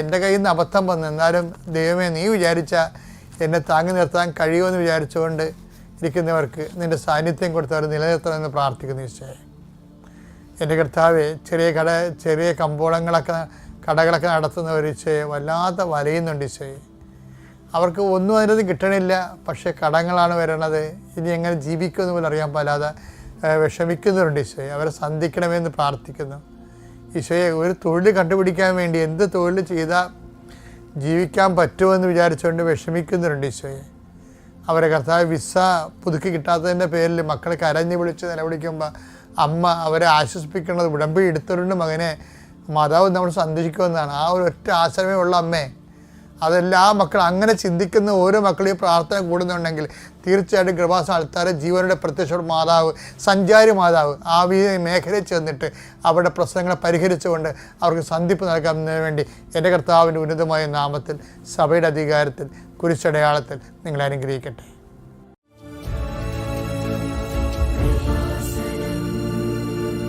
എന്റെ കയ്യിൽ നിന്ന് അബദ്ധം വന്നു എന്നാലും ദൈവമേ നീ വിചാരിച്ച എന്നെ താങ്ങി നിർത്താൻ കഴിയുമെന്ന് വിചാരിച്ചുകൊണ്ട് ഇരിക്കുന്നവർക്ക് നിന്റെ സാന്നിധ്യം കൊടുത്തവർ നിലനിർത്തണമെന്ന് പ്രാർത്ഥിക്കുന്നു ഈശോയെ. എന്റെ കർത്താവ് ചെറിയ കട ചെറിയ കമ്പോളങ്ങളൊക്കെ കടകളൊക്കെ നടത്തുന്നവർ ഈശോയെ വല്ലാതെ വലയുന്നുണ്ട് ഈശോയെ. അവർക്ക് ഒന്നും അതിനകത്ത് കിട്ടണില്ല പക്ഷേ കടങ്ങളാണ് വരണത്. ഇനി എങ്ങനെ ജീവിക്കുമെന്ന് പോലും അറിയാൻ പാലാതെ വിഷമിക്കുന്നവരുണ്ട് ഈശോയെ. അവരെ സന്ധിക്കണമെന്ന് പ്രാർത്ഥിക്കുന്നു. ഈശോയെ ഒരു തൊഴിൽ കണ്ടുപിടിക്കാൻ വേണ്ടി എന്ത് തൊഴിൽ ചെയ്താൽ ജീവിക്കാൻ പറ്റുമെന്ന് വിചാരിച്ചുകൊണ്ട് വിഷമിക്കുന്നുണ്ട് ഈശോയെ. അവരെ കർത്താവ് വിസ പുതുക്കി കിട്ടാത്തതിന്റെ പേരിൽ മക്കളെ കരഞ്ഞു വിളിച്ച് നിലവിളിക്കുമ്പോൾ അമ്മ അവരെ ആശ്വസിപ്പിക്കുന്നത് ഉടമ്പി എടുത്തവരുണ്ട് മകനെ. മാതാവ് നമ്മൾ സന്ദർശിക്കുമെന്നാണ് ആ ഒരു ഒറ്റ ആശ്രമേ ഉള്ള അമ്മേ. അതെല്ലാ മക്കളും അങ്ങനെ ചിന്തിക്കുന്ന ഓരോ മക്കളെയും പ്രാർത്ഥന കൂടുന്നുണ്ടെങ്കിൽ തീർച്ചയായിട്ടും കൃപാസ ആൾക്കാരെ ജീവനുടെ പ്രത്യക്ഷ മാതാവ് സഞ്ചാരി മാതാവ് ആ മേഖലയിൽ ചെന്നിട്ട് അവരുടെ പ്രശ്നങ്ങളെ പരിഹരിച്ചുകൊണ്ട് അവർക്ക് സന്ധിപ്പ് നൽകുന്നതിന് വേണ്ടി എന്റെ കർത്താവിന്റെ ഉന്നതമായ നാമത്തിൽ സഭയുടെ അധികാരത്തിൽ കുരിശടയാളത്തിൽ നിങ്ങളെ അനുഗ്രഹിക്കട്ടെ.